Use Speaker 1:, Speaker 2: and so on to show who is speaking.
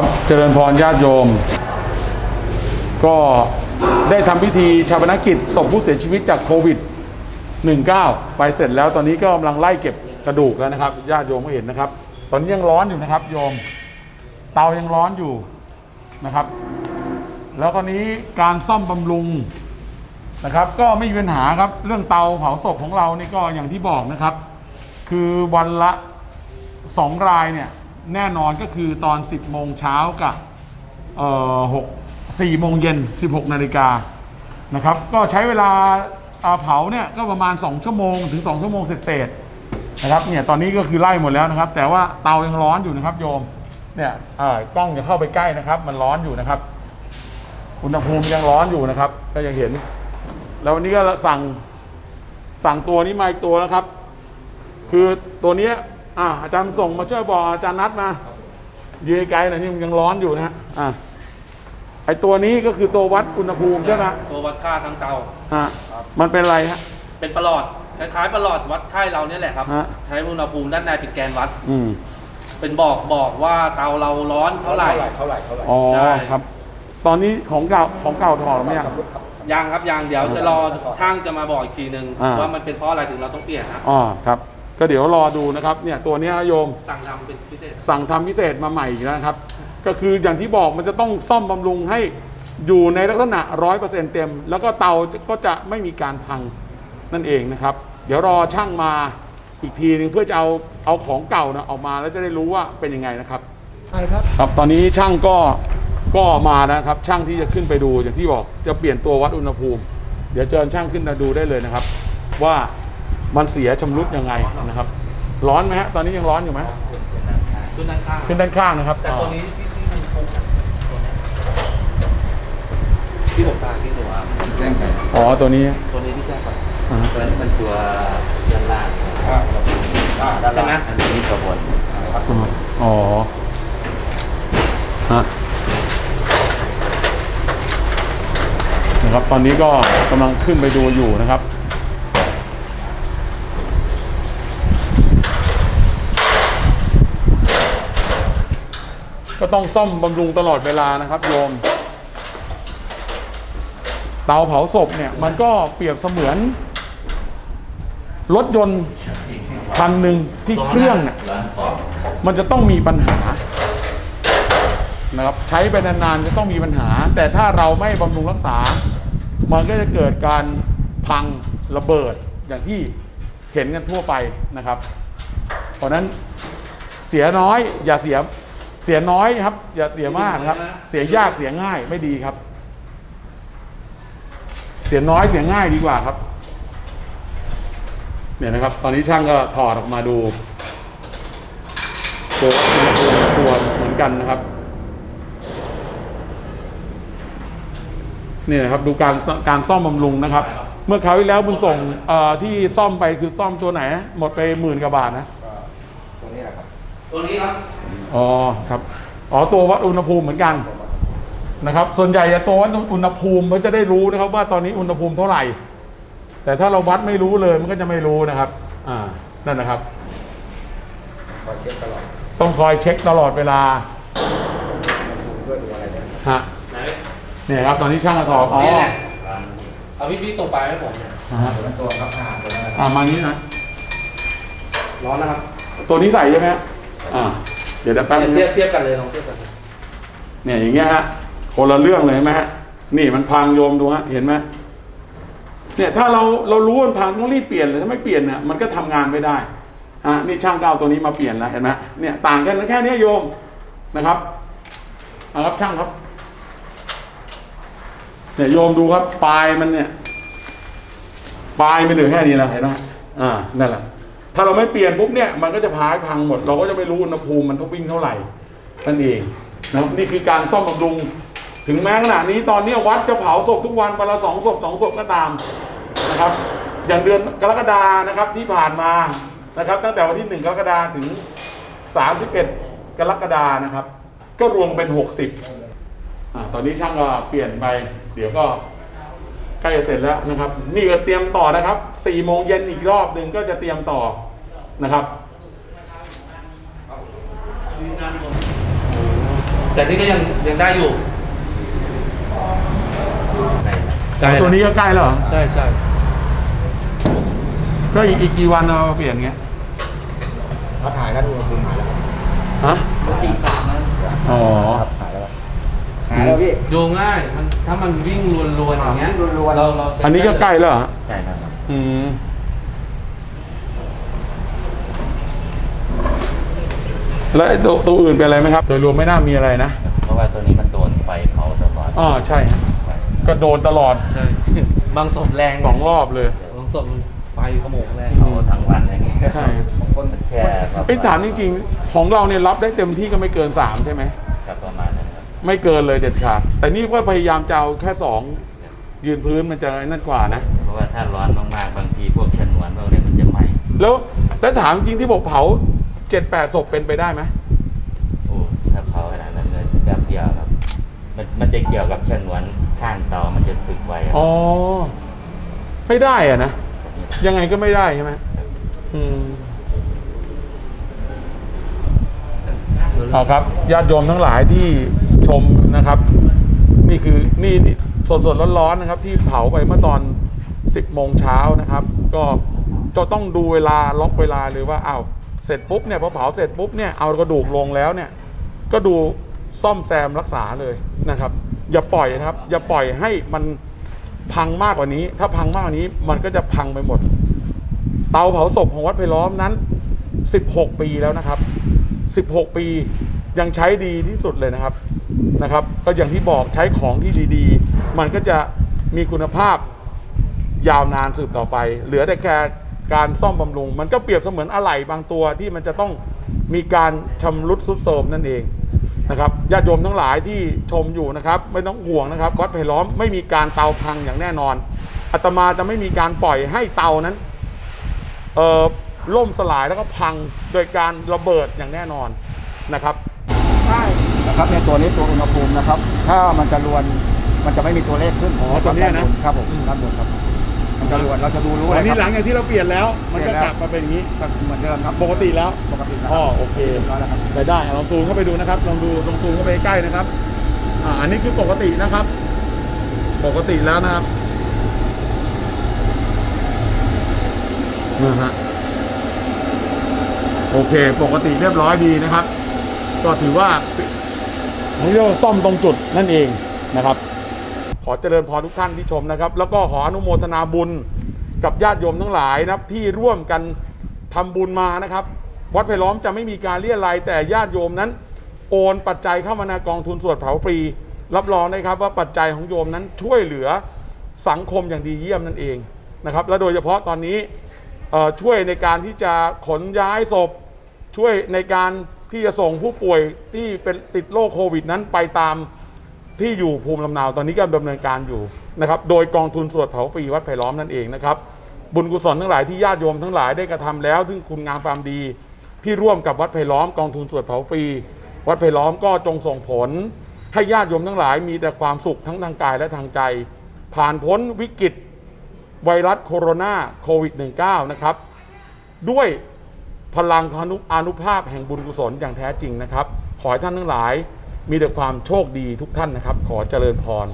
Speaker 1: ครับเจริญพรญาติโยม ก็ได้ทำพิธีชาปนกิจศพผู้เสียชีวิตจากโควิด 19 ไปเสร็จแล้วตอนนี้ก็กำลังไล่เก็บกระดูกแล้วนะครับญาติโยมก็เห็นนะครับ ตอนนี้ยังร้อนอยู่นะครับ โยม เตายังร้อนอยู่นะครับ แล้วก็นี้การซ่อมบำรุงนะครับ ก็ไม่มีปัญหาครับ เรื่องเตาเผาศพของเรานี่ก็อย่างที่บอกนะครับ คือวันละสองรายเนี่ย แน่นอนก็คือตอน 10 โมงเช้ากับเอ่อหกสี่โมงเย็น 16 นาฬิกานะครับ ก็ใช้เวลาอ่าเผาเนี่ยก็ประมาณ 2 ชั่วโมงถึง 2 ชั่วโมงเศษๆนะครับเนี่ยตอนนี้ก็คือไล่หมดแล้วนะครับ แต่ว่าเตายังร้อนอยู่นะครับโยมเนี่ยอ่ากล้องจะเข้าไปใกล้นะครับ มันร้อนอยู่นะครับอุณหภูมิยังร้อนอยู่นะครับ ก็ยังเห็น แล้ววันนี้ก็สั่งสั่งตัวนี้มาอีกตัวนะครับ คือตัวเนี้ย อ่าอาจารย์ส่งมาช่วยบอกอาจารย์นัดมายืนไกลหน่อยนี่มันยังร้อนอยู่นะฮะอ่าไอตัวนี้ก็คือตัววัดอุณหภูมิใช่ไหมฮะ
Speaker 2: ตัววัดค่าทั้งเตา
Speaker 1: ฮะมันเป็นอะไรฮะ
Speaker 2: เป็นประหลอดคล้ายๆประหลอดวัดไข้เราเนี่ยแหละครับ
Speaker 1: ฮะ
Speaker 2: ใช้อุณหภูมิด้านในเป็นแกนวัด
Speaker 1: อืม
Speaker 2: เป็นบอกบอกว่าเตาเราร้อนเท่าไหร่
Speaker 3: เท่าไหร่เท่าไหร่
Speaker 1: อ๋อ
Speaker 2: ใช่
Speaker 1: ครับ ตอนนี้ของเก่าของเก่าถอดไหมยัง
Speaker 2: ยังครับยังเดี๋ยวจะรอช่างจะมาบอกอีกทีนึง
Speaker 1: อ่า
Speaker 2: ว่ามันเป็นเพราะอะไรถึงเราต้องเปลี่ยนครับ
Speaker 1: อ๋อครับ ก็เดี๋ยวรอดูนะครับเนี่ยตัวเนี้ยโยม
Speaker 2: สั่งทำเป็นพิเศษ
Speaker 1: สั่งทำพิเศษมาใหม่อีกแล้วนะครับ ก็คืออย่างที่บอกมันจะต้องซ่อมบำรุงให้อยู่ในลักษณะร้อยเปอร์เซ็นเต็ม แล้วก็เตาก็จะไม่มีการพังนั่นเองนะครับ เดี๋ยวรอช่างมาอีกทีหนึงเพื่อจะเอาเอาของเก่านะออกมาแล้วจะได้รู้ว่าเป็นยังไงนะครับ
Speaker 3: ใช่ครับ
Speaker 1: ครับตอนนี้ช่างก็ก็มานะครับ ช่างที่จะขึ้นไปดูอย่างที่บอกจะเปลี่ยนตัววัดอุณหภูมิ เดี๋ยวเชิญช่างขึ้นมาดูได้เลยนะครับ ว่า มันเสียชำรุดยังไงนะครับ ร้อนไหมฮะตอนนี้ยังร้อนอยู่ไหม
Speaker 2: ขึ้นด้านข้าง
Speaker 1: ขึ้นด้านข้างนะครับ
Speaker 2: แต่ตัวนี้ที่ที่มันคงตัวเนี้ยที่ผมตามที่ตัว
Speaker 3: แจ้งไป
Speaker 1: อ๋อตัวนี้
Speaker 2: ตัวนี้ที่แจ้งไป
Speaker 1: อ่า
Speaker 4: ตัวนี้มันตัวด้านล่าง
Speaker 3: ครับอ่าด้าน
Speaker 2: ใช่ไหม
Speaker 3: ล่าง
Speaker 4: อันนี้ตัวบน
Speaker 3: ครับ
Speaker 1: อ๋อฮะนะครับตอนนี้ก็กำลังขึ้นไปดูอยู่นะครับ ก็ต้องซ่อมบำรุงตลอดเวลานะครับโยม เตาเผาศพเนี่ย มันก็เปรียบเสมือน รถยนต์คันหนึ่งที่เครื่องเนี่ยมันจะต้องมีปัญหานะครับใช้ไปนานๆจะต้องมีปัญหา แต่ถ้าเราไม่บำรุงรักษา มันก็จะเกิดการพังระเบิดอย่างที่เห็นกันทั่วไปนะครับ เพราะนั้นเสียน้อยอย่าเสีย สียน้อยครับ อย่าเสียมากนะครับ เสียยากเสียง่ายไม่ดีครับ เสียน้อยเสียง่ายดีกว่าครับ เนี่ยนะครับ ตอนนี้ช่างก็ถอดออกมาดูตัวตัวเหมือนกันนะครับนี่นะครับดูการการซ่อมบำรุงนะครับ เมื่อคราวที่แล้วบุญส่งเอ่อที่ซ่อมไปคือซ่อมตัวไหนนะหมดไปหมื่นกว่าบาทนะ
Speaker 3: ตรงนี้แหละครับ
Speaker 2: ตัวนี้ครับ
Speaker 1: อ๋อครับอ๋อตัววัดอุณหภูมิเหมือนกันนะครับ ส่วนใหญ่จะตัววัดอุณหภูมิเพื่อจะได้รู้นะครับ ว่าตอนนี้อุณหภูมิเท่าไหร่ แต่ถ้าเราวัดไม่รู้เลยมันก็จะไม่รู้นะครับ อ่านั่นนะครับ
Speaker 3: คอยเช็คตลอด
Speaker 1: ต้องคอยเช็คตลอดเวลา
Speaker 3: ดูด้วยดูอะไรเนี่ย
Speaker 1: ฮะ
Speaker 2: ไหน
Speaker 1: เนี่ยครับ ตอนนี้ช่างกระสอบอ๋อ
Speaker 2: นี่แหละเอาพี่พี่ส่งไปให้ผมเนี่ย
Speaker 1: อ่าฮะ
Speaker 3: ตัวนั้นตัวครับอ่าตัวนั้นนะค
Speaker 1: อ่า
Speaker 3: รับ
Speaker 1: มานี้นะ
Speaker 2: ร้อนนะครับ
Speaker 1: ตัวนี้ใส่ใช่ไหมฮะ อ่าเดี๋ยวเดี๋ยวแป๊บนึง
Speaker 2: เทียบ
Speaker 1: นะ
Speaker 2: เทียบกันเลยลองเทียบกัน
Speaker 1: เนี่ยอย่างเงี้ยฮะคนละเรื่องเลยเห็นไหมฮะ นี่มันพังโยมดูฮะเห็นไหมเนี่ยถ้าเราเรารู้ว่ามันพังต้องรีบเปลี่ยนเลยถ้าไม่เปลี่ยนเนี่ยมันก็ทำงานไม่ได้อะนี่ช่างก็เอาตัวนี้มาเปลี่ยนแล้วเห็นไหมเนี่ยต่างกันแค่เนี้ยโยมนะครับเอาครับช่างครับเนี่ยโยมดูครับปลายมันเนี่ยปลายมันเหลือแค่นี้แล้วเห็นไหมอ่านั่นแหละ ถ้าเราไม่เปลี่ยนปุ๊บเนี่ยมันก็จะพายพังหมด เราก็จะไม่รู้อุณหภูมิมันต้องวิ่งเท่าไหร่นั่นเองนะครับนี่คือการซ่อมบำรุง ถึงแม้ขณะนี้ตอนนี้วัดจะเผาศพทุกวันวันละสองศพสองศพก็ตามนะครับ อย่างเดือนกรกฎานะครับที่ผ่านมานะครับ ตั้งแต่วันที่หนึ่งกรกฎาถึงสามสิบเอ็ดกรกฎานะครับ ก็รวมเป็นหกสิบอ่าตอนนี้ช่างก็เปลี่ยนไป เดี๋ยวก็ใกล้จะเสร็จแล้วนะครับ นี่ก็เตรียมต่อนะครับสี่โมงเย็นอีกรอบหนึ่งก็จะเตรียมต่อ นะครับ
Speaker 2: งานผม
Speaker 1: ต
Speaker 2: แต่นี่ก็ยังยังได้อยู่
Speaker 4: ใกล้แล้ว
Speaker 2: ใกล้
Speaker 1: ตัวนี้ก็ใกล้แล้วเหรอ
Speaker 2: ใช่ใช่
Speaker 1: ก็อีกอีกกี่วันเราเปลี่ยนเงี้ย
Speaker 3: เขาถ่ายแล้วดูอุณหภูมิหายแล้วครับ
Speaker 1: ฮะ
Speaker 2: สี่สามนะ
Speaker 1: อ๋อ
Speaker 3: ครับหายแล้วครับหายแล้วพี่
Speaker 2: ดูง่ายมันถ้ามันวิ่งรวนๆอย่างเงี้ย
Speaker 3: วิ่งรวนๆ
Speaker 2: เราเราเซ็ต
Speaker 1: อันนี้ก็ใกล้แล้วเหรอฮะ
Speaker 4: ใกล้แล้วครับ
Speaker 1: อืม แล้วไอ้ตัวตัวอื่นเป็นอะไรไหมครับ โดยรวมไม่น่ามีอะไรนะ
Speaker 4: เพราะว่าตัวนี้มันโดนไฟเผาตลอด
Speaker 1: อ๋อใช่ฮะก็โดนตลอด
Speaker 2: ใช่ บางศพแรง
Speaker 1: สองรอบเลย
Speaker 2: บางศพมันไฟขโมงแรง
Speaker 4: เผาทั้งวันอย่างเงี้ย
Speaker 1: ใช่
Speaker 3: คน
Speaker 4: แช่ครับ
Speaker 1: ไอ้ยถามจริงๆ ของเราเนี่ยรับได้เต็มที่ก็ไม่เกินสามใช่ไหม
Speaker 4: ครับประมาณนั้นครับ
Speaker 1: ไม่เกินเลยเด็ดขาด แต่นี่ก็พยายามจะเอาแค่สองยืนพื้นมันจะไอ้นั่นกว่านะ
Speaker 4: เพราะว่าถ้าร้อนมากๆบางทีพวกชนวนพวกนี้มันจะไหม้
Speaker 1: แล้วแล้วถามจริงที่บอกเผา เจ็ดแปดศพเป็นไปได้ไหม
Speaker 4: โอ้ถ้าเผาขนาดนั้นเลยแป๊บเดียวครับ มันมันจะเกี่ยวกับชนวนข้างเตามันจะสึกไวครับ
Speaker 1: อ๋อ ไม่ได้อะนะ ยังไงก็ไม่ได้ใช่ไหมอืมเอาครับญาติโยมทั้งหลายที่ชมนะครับ นี่คือนี่นี่สดสดๆร้อนๆนะครับ ที่เผาไปเมื่อตอน10โมงเช้านะครับ ก็จะต้องดูเวลาล็อกเวลาเลยว่าอ้าว เสร็จปุ๊บเนี่ยพอเผาเสร็จปุ๊บเนี่ยเอากระดูกลงแล้วเนี่ยก็ดูซ่อมแซมรักษาเลยนะครับ อย่าปล่อยนะครับ อย่าปล่อยให้มันพังมากกว่านี้ ถ้าพังมากกว่านี้มันก็จะพังไปหมด เตาเผาศพของวัดไผ่ล้อมนั้น 16 ปีแล้วนะครับ 16 ปียังใช้ดีที่สุดเลยนะครับนะครับ ก็อย่างที่บอกใช้ของที่ดีๆ มันก็จะมีคุณภาพยาวนานสืบต่อไป เหลือแต่แค่ การซ่อมบำรุง มันก็เปรียบเสมือนอะไหล่บางตัวที่มันจะต้องมีการชำรุดทรุดโทรมนั่นเองนะครับญาติโยมทั้งหลายที่ชมอยู่นะครับไม่ต้องห่วงนะครับวัดไผ่ล้อมไม่มีการเตาพังอย่างแน่นอนอาตมาจะไม่มีการปล่อยให้เตานั้นเอ่อล่มสลายแล้วก็พังโดยการระเบิดอย่างแน่นอนนะครับ
Speaker 3: ใช่นะครับในตัวนี้ตัวอุณหภูมินะครับ ถ้ามันจะรวนมันจะไม่มีตัวเลขขึ้น
Speaker 1: อ๋อตัวเนี้ยนะ
Speaker 3: ครับผมด้านบนครับ มันจะรวนเราจะดูรู้
Speaker 1: วั
Speaker 3: เล
Speaker 1: น
Speaker 3: ย
Speaker 1: นี้
Speaker 3: ค
Speaker 1: หลั
Speaker 3: รั
Speaker 1: ง
Speaker 3: บ
Speaker 1: จากที่เราเปลี่ยนแล้ว มันก็
Speaker 3: เปลี่ยนแล้ว
Speaker 1: กลับมาเป็นอย่างนี้
Speaker 3: เหมือนเดิมครับ
Speaker 1: ปกติแล้ว
Speaker 3: ปกติแล้ว
Speaker 1: อ๋อโอเค
Speaker 3: เรียบร้อยแล้วครับ
Speaker 1: ใช้ได้อะลองซูมเข้าไปดูนะครับ ลองดู ลองซูมเข้าไปใกล้นะครับ อ่า อันนี้คือปกตินะครับ ปกติแล้วนะครับนะฮะ โอเค ปกติเรียบร้อยดีนะครับ ก็ถือว่านี่เรียกว่าซ่อมตรงจุดนั่นเองนะครับข อเจริญพรทุกท่านที่ชมนะครับ แล้วก็ขออนุโมทนาบุญกับญาติโยมทั้งหลายนะครับที่ร่วมกันทำบุญมานะครับ วัดไผ่ล้อมจะไม่มีการเรียรายแต่ญาติโยมนั้น โอนปัจจัยเข้ามาในกองทุนสวดเผาฟรี รับรองนะครับว่าปัจจัยของโยมนั้นช่วยเหลือสังคมอย่างดีเยี่ยมนั่นเองนะครับ และโดยเฉพาะตอนนี้ช่วยในการที่จะขนย้ายศพ ช่วยในการที่จะส่งผู้ป่วยที่เป็นติดโรคโควิดนั้นไปตาม ที่อยู่ภูมิลำเนาตอนนี้ก็ดำเนินการอยู่นะครับโดยกองทุนสวดเผาฟรีวัดไผ่ล้อมนั่นเองนะครับบุญกุศลทั้งหลายที่ญาติโยมทั้งหลายได้กระทำแล้ว ซึ่งคุณงามความดีที่ร่วมกับวัดไผ่ล้อมกองทุนสวดเผาฟรีวัดไผ่ล้อมก็จงส่งผล ให้ญาติโยมทั้งหลายมีแต่ความสุขทั้งทางกายและทางใจ ผ่านพ้นวิกฤตไวรัสโคโรนาโควิด -19 นะครับด้วยพลังอนุอนุภาพแห่งบุญกุศลอย่างแท้จริงนะครับ ขอให้ท่านทั้งหลาย มีแต่ความโชคดีทุกท่านนะครับ ขอเจริญพร